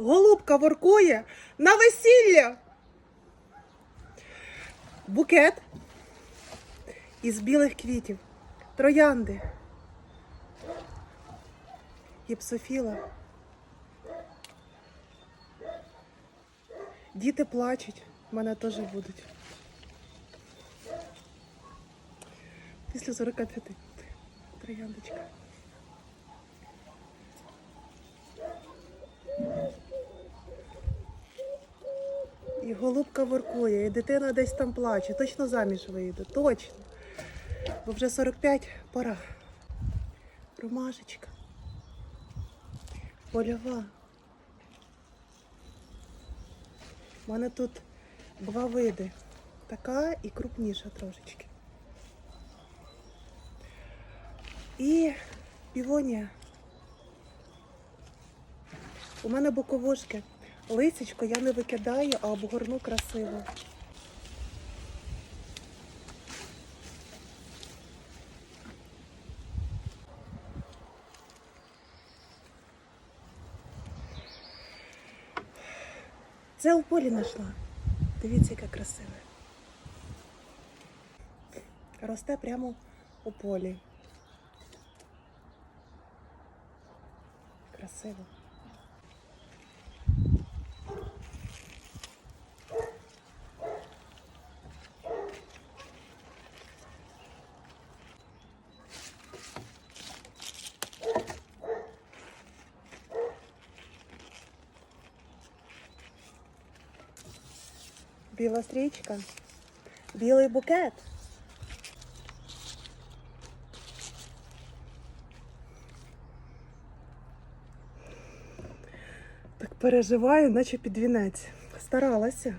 голубка воркує на весілля. Букет із білих квітів, троянди, гіпсофіла. Діти плачуть, в мене теж будуть. Після 45. Трояндочка. І голубка воркує, і дитина десь там плаче. Точно заміж вийде, точно. Бо вже 45 пора. Ромашечка. Польова. У мене тут два види. Така і крупніша трошечки. І півонія. У мене боковушки. Лисичко я не викидаю, а обгорну красиво. Це у полі знайшла. Дивіться, яка красива. Росте прямо у полі. Красиво. Біла стрічка. Білий букет. Так переживаю, наче під вінець. Старалася.